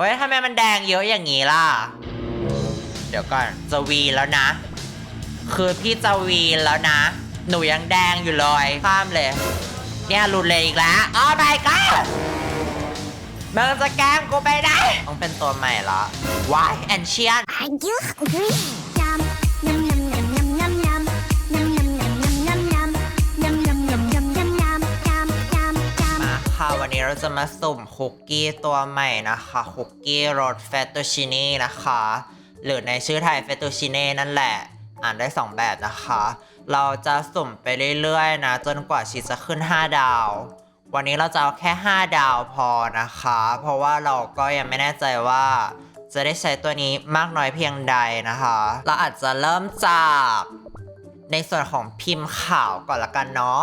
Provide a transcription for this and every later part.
เฮ้ยทำไมมันแดงเยอะอย่างนี้ล่ะ เดี๋ยวก่อนจะวีแล้วนะ คือพี่จะวีแล้วนะ หนูยังแดงอยู่เลยข้ามเลย เนี่ยหลุดเลยอีกแล้วอ๋อ my god มึงจะแกล้งกูไปได้ต้องเป็นตัวใหม่ละ Why and c h i a วันนี้เราจะมาสุ่มคุกกี้ตัวใหม่นะคะคุกกี้รสเฟตตูชินีนะคะ หรือในชื่อไทยเฟตตูชินีนั่นแหละ อ่านได้ 2 แบบนะคะ เราจะสุ่มไปเรื่อยๆ นะ จนกว่าชีจะขึ้น 5 ดาว วันนี้เราจะเอาแค่ 5 ดาวพอนะคะ เพราะว่าเราก็ยังไม่แน่ใจว่า จะได้ใช้ตัวนี้มากน้อยเพียงใดนะคะ เราอาจจะเริ่มจากในส่วนของพิมพ์ข่าวก่อนละกันเนาะ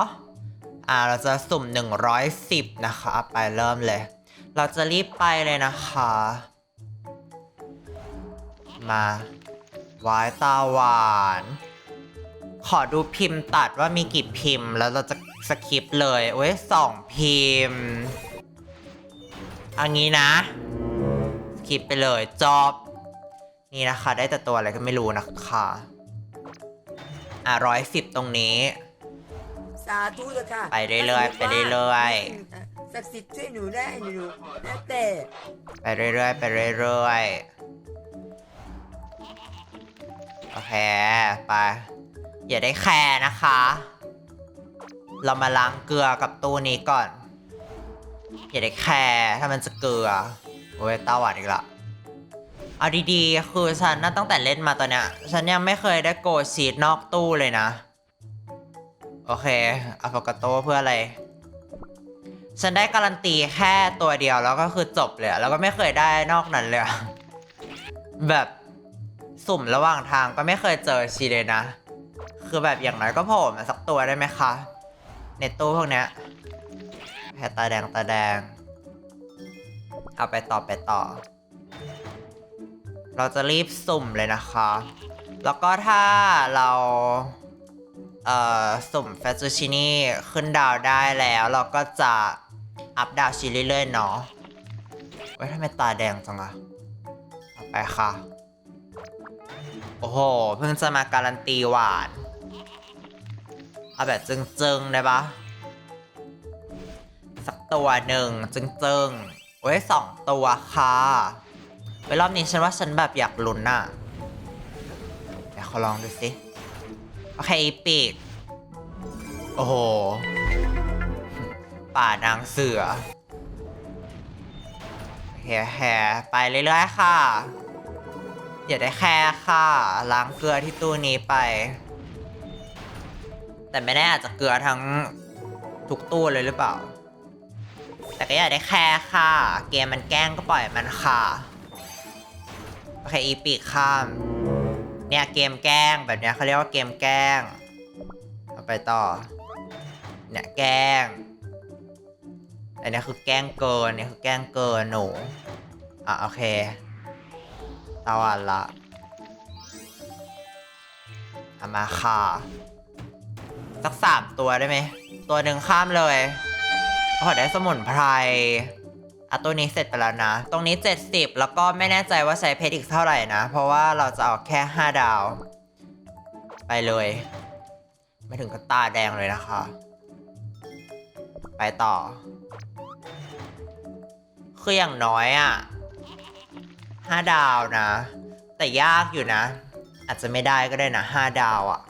อ่าเราจะสุ่ม 110 นะคะไปเริ่มเลย เราจะรีบไปเลยนะคะ มาวายตาหวาน ขอดูพิมพ์ตัดว่ามีกี่พิมพ์ แล้วเราจะสคิปเลยโอ้ยสองพิมพ์อันนี้นะสคิปไปเลยจบนี่นะคะ ได้แต่ตัวอะไรก็ไม่รู้นะคะอะร้อยสิบตรงนี้ สาธุเลยค่ะไปเรื่อยๆไปเรื่อยๆศักดิ์สิทธิ์ช่วยหนูได้หนูแล้วแต่ไปเรื่อยๆไปเรื่อยๆโอเคไปอย่าได้แคร์นะคะ เรามาล้างเกลือกับตู้นี้ก่อน อย่าได้แคร์ถ้ามันจะเกลือโอ้ยตาหวานอีกละเอาดีๆคือฉันน่ะตั้งแต่เล่นมาตอนเนี้ยฉันยังไม่เคยได้โกดชีตนอกตู้เลยนะ โอเคอะโฟกาโตเพื่ออะไร ฉันได้การันตีแค่ตัวเดียวแล้วก็คือจบเลย แล้วก็ไม่เคยได้นอกนั้นเลย แบบสุ่มระหว่างทางก็ไม่เคยเจอชีเลยนะ คือแบบอย่างน้อยก็โผล่มาสักตัวได้ไหมคะ ในตู้พวกเนี้ยแผลตาแดงตาแดง เอาไปต่อไปต่อ เราจะรีบสุ่มเลยนะคะ แล้วก็ถ้าเรา เอ่อสุ่มแฟตูชินี่ขึ้นดาวได้แล้ว เราก็จะอัพดาวชีเรื่อยๆเนาะเว้ยทำไมตาแดงจังอะเอาไปค่ะ โอ้โห เพิ่งจะมาการันตีหวาน เอาแบบจึงๆ ได้ปะสักตัวหนึ่งจึงๆ โอ้ยสองตัวค่ะไปรอบนี้ฉันว่าฉันแบบอยากลุ้นน่ะเดี๋ยวขอลองดูสิ โอเคปีก โอ้โห ป่านางเสือแฮ่แฮ่ไปเรื่อยๆค่ะ อย่าได้แค่ค่ะ ล้างเกลือที่ตู้นี้ไป แต่ไม่แน่อาจจะเกลือทั้งทุกตู้เลยหรือเปล่า แต่ก็อย่าได้แค่ค่ะ เกมมันแกล้งก็ปล่อยมันค่ะ โอเค อีปีกข้าม เนี่ยเกมแกล้งแบบเนี้ยเขาเรียกว่าเกมแกล้งเอาไปต่อ เนี่ยแกล้งอันนี้คือแกล้งเกินเนี่ยคือแกล้งเกินหนูอะโอเคตาวันละเอามาค่ะสักสามตัวได้ไหม ตัวหนึ่งข้ามเลยขอได้สมุนไพร อะตัวนี้เสร็จไปแล้วนะ ตรงนี้ 70 แล้วก็ไม่แน่ใจว่าใช้เพชรอีกเท่าไหร่นะ เพราะว่าเราจะเอาแค่ 5 ดาว ไปเลย ไม่ถึงกับตาแดงเลยนะคะ ไปต่อ คืออย่างน้อยอะ5ดาวนะ แต่ยากอยู่นะ อาจจะไม่ได้ก็ได้นะ 5 ดาวอะ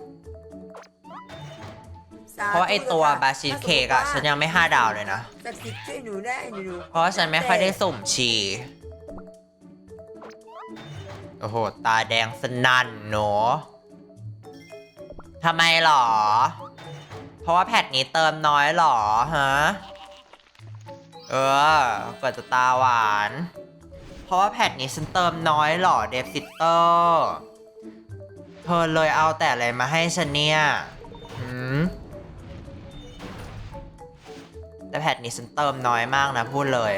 เพราะว่าไอตัวลยค่ะบาชิเค้กอะฉันยังไม่5ดาวเลยนะ ศักดิ์สิทธิ์ช่วยหนูได้หนูเพราะว่าฉันไม่ค่อยได้สุ่มชี โอ้โห ตาแดงสนั่นหนูทำไมหรอ เพราะว่าแพทนี้เติมน้อยหรอฮะ เออก็จะตาหวาน เพราะว่าแพทนี้ฉันเติมน้อยหรอเดฟซิสเตอร์ เธอเลยเอาแต่อะไรมาให้ฉันเนี่ยหืม แต่แพทนี้ฉันเติมน้อยมากนะพูดเลย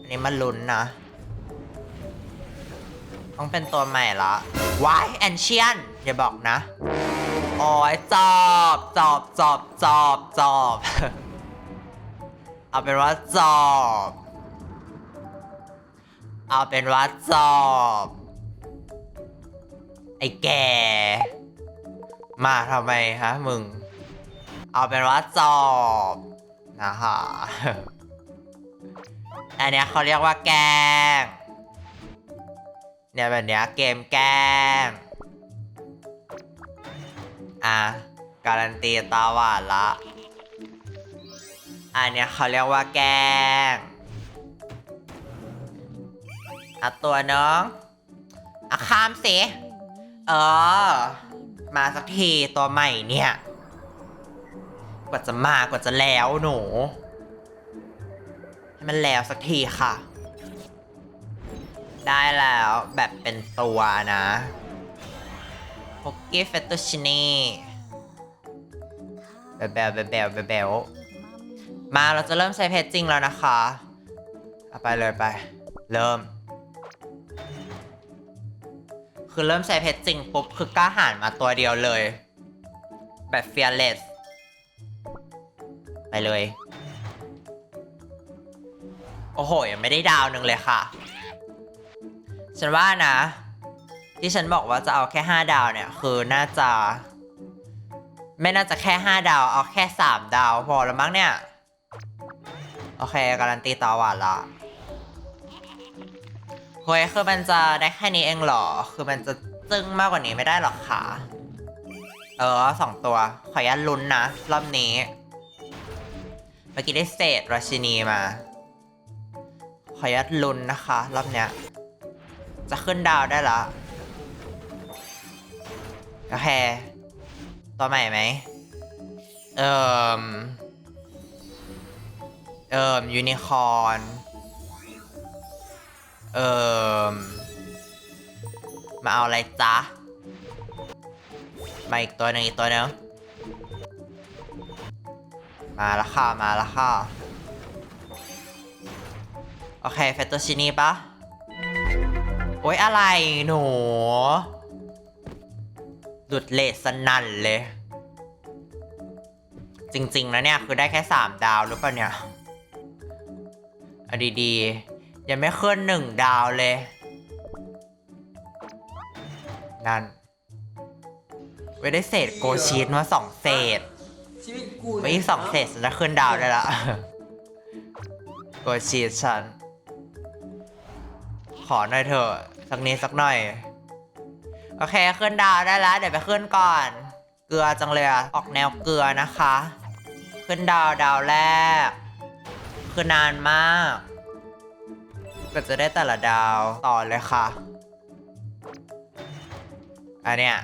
อันนี้มันลุ้นนะ ต้องเป็นตัวใหม่ละวายแอนเชียนอย่าบอกนะโอ้ยจอบจอบจอบจอบจอบเอาเป็นว่าจอบเอาเป็นว่าจอบไอ้แก่มาทำไมฮะมึง เอาเป็นว่าจอบนะคะอันเนี้ยเขาเรียกว่าแกงเนี่ยแบบเนี้ยเกมแกงอะการันตีตาหวานละ อันเนี้ยเขาเรียกว่าแกงอะตัวน้องอะข้ามสิ เออ มาสักทีตัวใหม่เนี่ย กว่าจะมากว่าจะแล้วหนูให้มันแล้วสักทีค่ะ ได้แล้วแบบเป็นตัวนะฮกกี้เฟตตูชินีแบบแบบแบบแบบแบบแบบมาเราจะเริ่มใช้เพจจริงแล้วนะคะเอาไปเลยไป เริ่ม คือเริ่มใช้เพจจริงปุ๊บ คือกล้าหาญมาตัวเดียวเลย แบบ fearless ไปเลย โอ้โหยังไม่ได้ดาวหนึ่งเลยค่ะ ฉันว่านะ ที่ฉันบอกว่าจะเอาแค่5ดาวเนี่ย คือน่าจะ ไม่น่าจะแค่5ดาว เอาแค่3ดาวพอแล้วมั้งเนี่ย โอเค การันตีตาหวานละเฮ้ยคือมันจะได้แค่นี้เองเหรอ คือมันจะจึ้งมากกว่านี้ไม่ได้หรอกค่ะ เออสองตัว ขออนุญาตลุ้นนะ รอบนี้ มื่อกี้ได้เศษราชินีมา ขออนุญาตลุ้นนะคะ รอบเนี้ย จะขึ้นดาวได้ละโอเคตัวใหม่ไหม เอ่มเอ่มยูนิคอร์น เอ่มมาเอาอะไรจ๊ะ มาอีกตัวหนึ่งอีกตัวหนึ่ง มาแล้วค่ะ มาแล้วค่ะ โอเคเฟตโตชินีปะโอ๊ยอะไรหนูหลุดเลสสนั่นเลย จริงๆ แล้วเนี่ย คือได้แค่ 3 ดาวหรือเปล่าเนี่ยอดีๆ ยังไม่ขึ้นหนึ่งดาวเลย นั่น ไว้ได้เศษโกชีตมาสองเศษ ชีวิตกูไม่อีกสองเศษฉันจะขึ้นดาวได้ละโกดชีสฉัน ขอหน่อยเถอะ สักนิดสักหน่อย โอเคขึ้นดาวได้แล้ว เดี๋ยวไปขึ้นก่อน เกลือจังเลยอะออกแนวเกลือนะคะ ขึ้นดาวดาวแรก คือนานมาก ก็จะได้แต่ละดาวต่อเลยค่ะ อันเนี้ย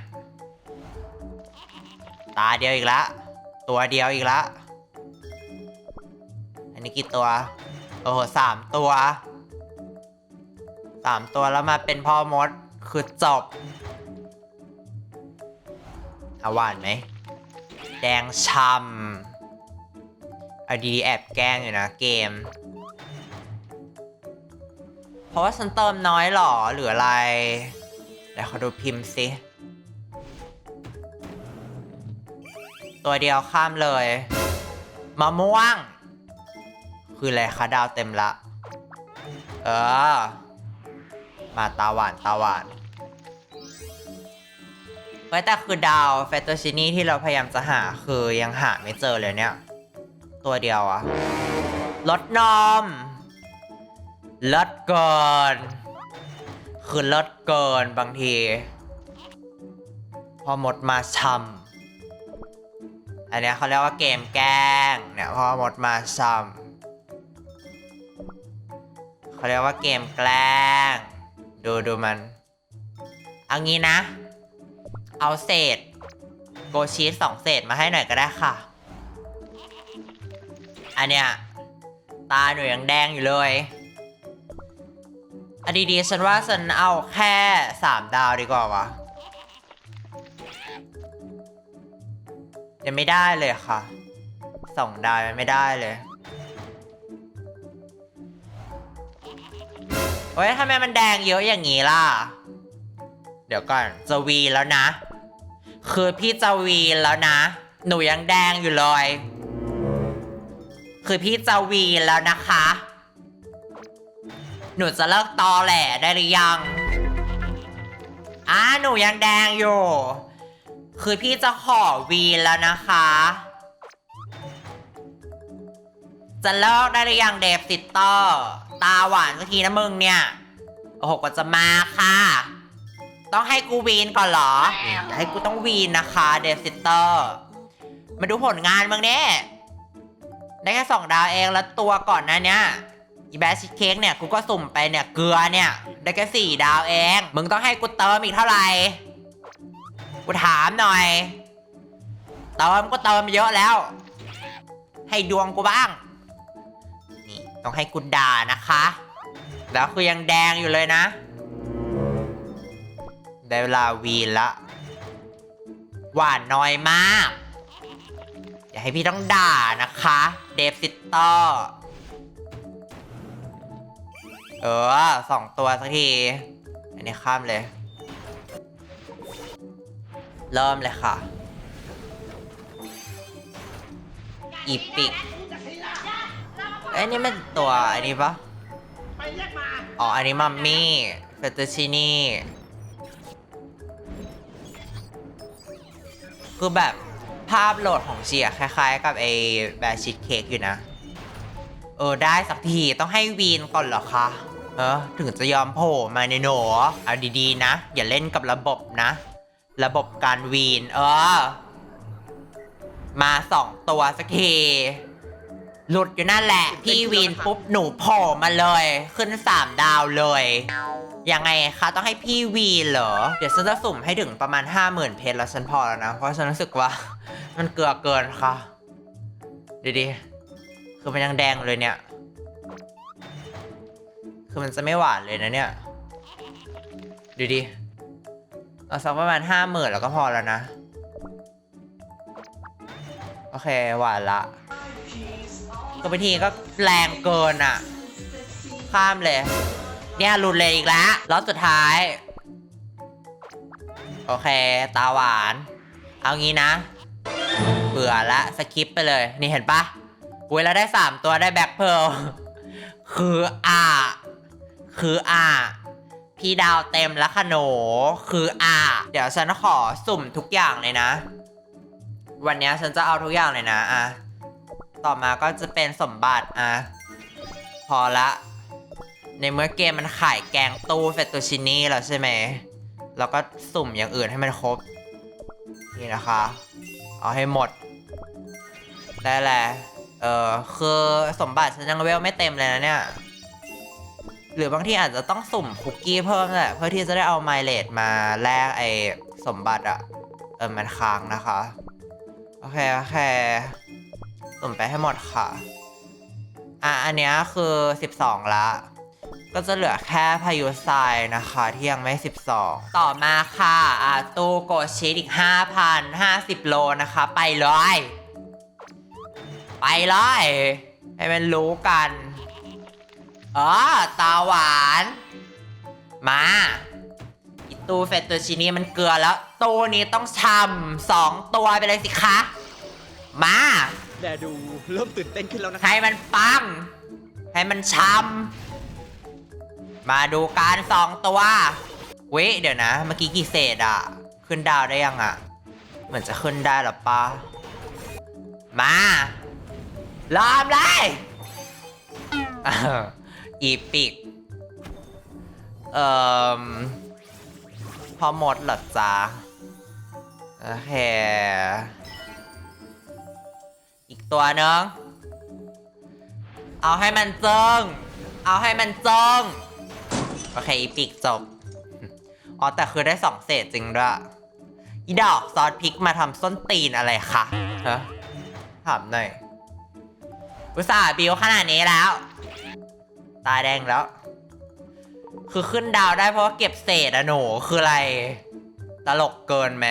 ตาเดียวอีกละ ตัวเดียวอีกละ อันนี้กี่ตัว โอ้โหสามตัว สามตัวแล้วมาเป็นพ่อมด คือจบอาหวานไหม แดงช่ำเอาดีแอบแกล้งอยู่นะเกม เพราะว่าฉันเติมน้อยหรอหรืออะไรเดี๋ยวเขาดูพิมพ์สิ ตัวเดียวข้ามเลยมะม่วง คืออะไรคะดาวเต็มละ เออ มาตาหวานตาหวานไว้แต่คือดาวเฟตโตชินีที่เราพยายามจะหาคือยังหาไม่เจอเลยเนี่ย ตัวเดียวอะลดนมลดเกิน คือลดเกินบางที พอหมดมาช้ำ อันเนี้ยเขาเรียกว่าเกมแกล้งเนี่ยพอหมดมาซ้ำเขาเรียกว่าเกมแกล้ง ดูดูมันเอางี้นะ เอาเศษ โกชีสสองเศษมาให้หน่อยก็ได้ค่ะ อันเนี้ยตาหนูยังแดงอยู่เลยอันดีๆฉันว่าฉันเอาแค่สามดาวดีกว่าวะ ยังไม่ได้เลยค่ะสองดาวยังไม่ได้เลยเฮ้ยทำไมมันแดงเยอะอย่างนี้ล่ะ เดี๋ยวก่อนจะวีแล้วนะ คือพี่จะวีแล้วนะ หนูยังแดงอยู่เลย คือพี่จะวีแล้วนะคะ หนูจะเลิกตอแหลได้หรือยังอ่าหนูยังแดงอยู่ คือพี่จะขอวีแล้วนะคะ จะเลิกได้หรือยังเดฟซิสเตอร์ตาหวานสักทีนะมึงเนี่ย โอ้โหกว่าจะมาค่ะ ต้องให้กูวีนก่อนเหรอ ให้กูต้องวีนนะคะ เดฟซิสเตอร์มาดูผลงานมึงเนี่ยได้แค่สองดาวเองแล้วตัวก่อนน้าเนี้ยอีแบชชีสเค้กเนี่ยกูก็สุ่มไปเนี่ยเกลือเนี่ย ได้แค่สี่ดาวเอง มึงต้องให้กูเติมอีกเท่าไหร่ กูถามหน่อย เติมก็เติมเยอะแล้ว ให้ดวงกูบ้าง นี่ต้องให้กูด่านะคะ แล้วคือยังแดงอยู่เลยนะ ได้เวลาวีละ หวานน้อยมาก อย่าให้พี่ต้องด่านะคะ เดฟซิสเตอร์เออสองตัวสักที อันนี้ข้ามเลย เริ่มเลยค่ะอีปิกเอ้ยนี่มันตัวอันนี้ปะอ๋อ อันนี้มัมมี่เฟตูชินี่คือแบบภาพโหลดของเชียคล้ายๆ กับไอ้แบชิดเค้กอยู่นะ เออ ได้สักทีต้องให้วีนก่อนเหรอคะ เออ ถึงจะยอมโผล่มาในหนูเอาดีๆนะ อย่าเล่นกับระบบนะ ระบบการวีน เออ มาสองตัวสักทีหลุดอยู่นั่นแหละ พี่วีนปุ๊บหนูโผล่มาเลย ขึ้นสามดาวเลย ยังไงคะต้องให้พี่วีนเหรอ เดี๋ยวฉันจะสุ่มให้ถึงประมาณ 5 0,000 เพชรแล้วฉันพอแล้วนะ เพราะฉันรู้สึกว่า มันเกลือเกินค่ะดูดิคือมันยังแดงเลยเนี่ย คือมันจะไม่หวานเลยนะเนี่ยดูดิ เอาสักประมาณห้าหมื่นแล้วก็พอแล้วนะ โอเคหวานละก็ไปทีก็แรงเกินอะ ข้ามเลย เนี่ยหลุดเลยอีกแล้วรอบสุดท้าย โอเค ตาหวาน เอางี้นะ เบื่อละสคิปไปเลย นี่เห็นปะอุ้ยแล้วได้3ตัวได้แบ็คเพลคืออ่าคืออ่า พี่ดาวเต็มแล้วค่ะหนูคืออ่าเดี๋ยวฉันขอสุ่มทุกอย่างเลยนะ วันนี้ฉันจะเอาทุกอย่างเลยนะอะต่อมาก็จะเป็นสมบัติอะพอละ ในเมื่อเกมมันขายแกงตู้เฟตตูชินี่แล้วใช่ไหมแล้วก็สุ่มอย่างอื่นให้มันครบ นี่นะคะ เอาให้หมด ได้แหละเออคือสมบัติฉันยังเวลไม่เต็มเลยนะเนี่ย หรือบางทีอาจจะต้องสุ่มคุกกี้เพิ่มแหละเพื่อที่จะได้เอาไมเลดมาแลกไอสมบัติอะเออมันค้างนะคะ โอเค โอเค สุ่มไปให้หมดค่ะ อะ อันนี้คือ 12 ละ ก็จะเหลือแค่พายุทรายนะคะ ที่ยังไม่ 12 ต่อมาค่ะอะตู้โกชิตอีก 5,050 โลนะคะ ไปเลย ไปเลย ให้มันรู้กัน ออตาหวาน มาอีตู้เฟตตูชินี่มันเกลือแล้วตู้นี้ต้องช่ำสองตัวไปเลยสิคะ มาแดดูเริ่มตื่นเต้นขึ้นแล้วนะให้มันปัง ให้มันช้ำมาดูการสองตัวเว้ยเดี๋ยวนะ เมื่อกี้กี่เศษอะขึ้นดาวได้ยังอะเหมือนจะขึ้นได้หรอปะมาลอมเลย อีปิก เอ่อ พอหมดหรอจ๊ะโอเคอีกตัวนึงเอาให้มันเจิงเอาให้มันเจิงโอเค อีปิกจบ อ๋อ แต่คือได้สองเศษจริงด้วยอีดอกซอสพริกมาทำส้นตีนอะไรคะฮะถามหน่อย อุตส่าห์บิวขนาดนี้แล้ว ตาแดงแล้ว คือขึ้นดาวได้เพราะว่าเก็บเศษอะหนูคืออะไร ตลกเกินไหม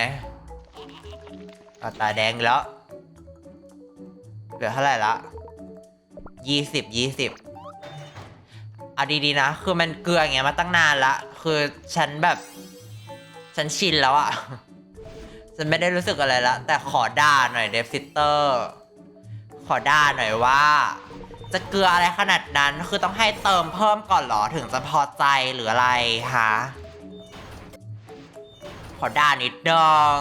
ตาแดงแล้ว เหลือเท่าไหร่ละยี่สิบยี่สิบเอาดีๆนะ คือมันเกลืออย่างเงี้ยมาตั้งนานละ คือฉันแบบ ฉันชินแล้วอะฉันไม่ได้รู้สึกอะไรละ แต่ขอด่าหน่อยเดฟซิสเตอร์ ขอด่าหน่อยว่า จะเกลืออะไรขนาดนั้น คือต้องให้เติมเพิ่มก่อนหรอถึงจะพอใจหรืออะไรฮะขอด่านิดนึง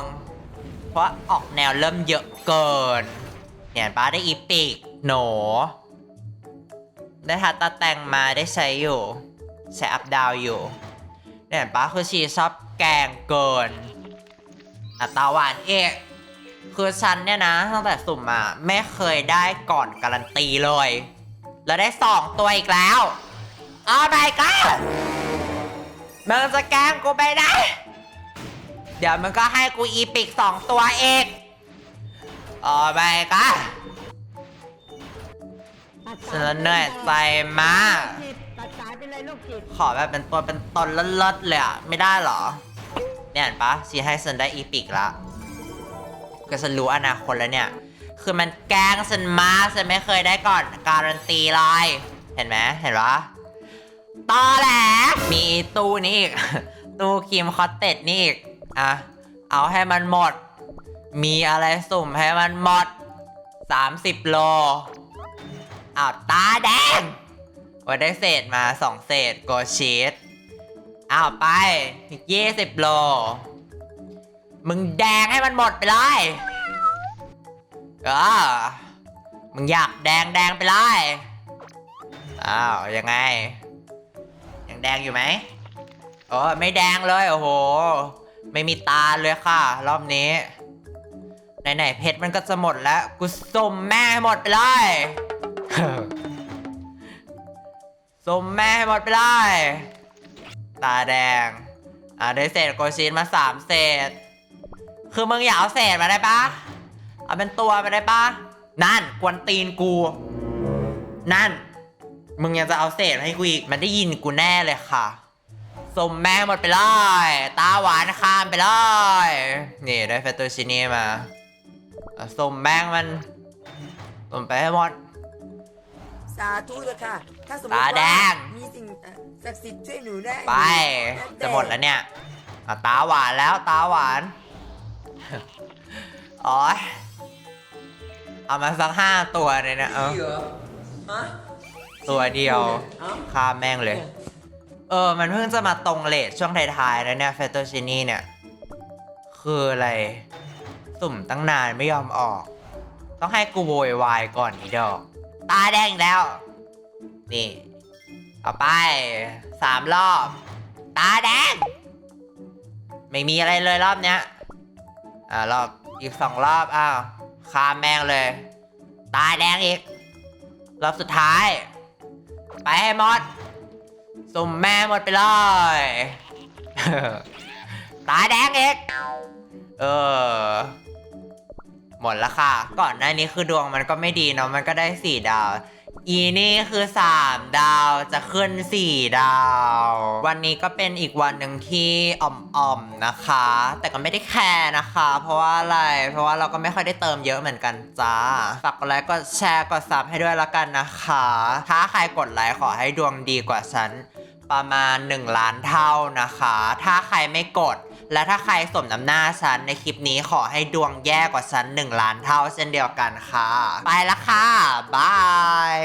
เพราะออกแนวเริ่มเยอะเกินเห็นป้าได้อีปิกโหนได้ทัตตาแต่งมาได้ใช้อยู่ ใช้อัพดาวอยู่ เนี่ยเห็นป้าคือชีชอบแกงเกินอัตาหวานเอกคือฉันเนี่ยนะตั้งแต่สุ่มมาไม่เคยได้ก่อนการันตีเลย แล้วได้สองตัวอีกแล้วอ้าวไ y ก็มึงจะแกล้งกูไปได้ เดี๋ยวมันก็ให้กูอีปิกสองตัวเอกโอ้ไ y ก็ฉันเหนื่อยใจมาก ตัดสายไปเลยลูกจิตขอแบบเป็นตัวเป็นตนเลิศๆเลยอะไม่ได้เหรอ เนี่ยเห็นปะชีให้ฉันได้อีปิกละก็ฉันรู้อนาคตแล้วเนี่ย คือมันแกล้งฉันมาฉันไม่เคยได้ก่อนการันตีเลย เห็นไหมเห็นปะตอแหลมีตู้นี่อีก ตู้ครีมคอตเต็ดนี่อีก อะ เอาให้มันหมด มีอะไรสุ่มให้มันหมด 30 โลอ้าวตาแดงว่าได้เศษมาสองเศษโกชีสอ้าวไปยี่สิบโล มึงแดงให้มันหมดไปเลย ออมึงอยากแดงแดงไปเลยอ้าวยังไง ยังแดงอยู่ไหมโอ้ไม่แดงเลย โอ้โห ไม่มีตาเลยค่ะ รอบนี้ ไหนๆเพชรมันก็จะหมดแล้ว กูสุ่มแม่ให้หมดไปเลยสมแม่ให้หมดไปเลยตาแดง อ่าได้เศษโกชินมาสามเศษ คือมึงอยากเอาเศษมาได้ปะ เอาเป็นตัวมาได้ปะนั่น กวนตีนกู นั่น มึงยังจะเอาเศษให้กูอีก มันได้ยินกูแน่เลยค่ะสมแม่ให้หมดไปเลย ตาหวานข้ามไปเลย นี่ได้เฟตตูชินี่มาอะสมแม่งมันสมไปให้หมด สาธุเถอะค่ะ ถ้าสมมตาติแดว่าง มีสิ่งเอ่อศักดิ์สิทธิ์ช่วยหนูได้ไปแจะหมดแล้วเนี่ยอะตาหวานแล้วตาหวานโอ้ย เอามาสักห้าตัวเลยนะเออ เหรอฮะ ตัวเดียวเอ้า ฆ่าแม่งเลย เออ มันเพิ่งจะมาตรงเลทช่วงท้ายๆแล้วเนี่ยเฟโตชินี่เนี่ย คืออะไร สุ่มตั้งนานไม่ยอมออก ต้องให้กูโวยวายก่อนอีดอก ตาแดงอีกแล้ว นี่ เอาไปสามรอบ ตาแดง ไม่มีอะไรเลยรอบเนี้ย อ่ารอบอีกสองรอบ อ้าว ฆ่าแมงเลย ตายแดงอีก รอบสุดท้าย ไปให้หมดสุ่มแม่หมดไปเลย ตายแดงอีก เออ หมดละค่ะ ก่อนหน้านี้คือดวงมันก็ไม่ดีเนาะ มันก็ได้สี่ดาว อีนี่คือ 3 ดาวจะขึ้น 4 ดาว วันนี้ก็เป็นอีกวันหนึ่งที่อ่อมๆนะคะ แต่ก็ไม่ได้แคร์นะคะ เพราะว่าอะไร เพราะว่าเราก็ไม่ค่อยได้เติมเยอะเหมือนกันจ้า ฝากกดไลค์กดแชร์กดซับให้ด้วยละกันนะคะ ถ้าใครกดไลค์ขอให้ดวงดีกว่าฉัน ประมาณ 1 ล้านเท่านะคะ ถ้าใครไม่กด และถ้าใครสมน้ำหน้าฉันในคลิปนี้ขอให้ดวงแย่กว่าฉัน1ล้านเท่าเช่นเดียวกันค่ะ ไปละค่ะ บาย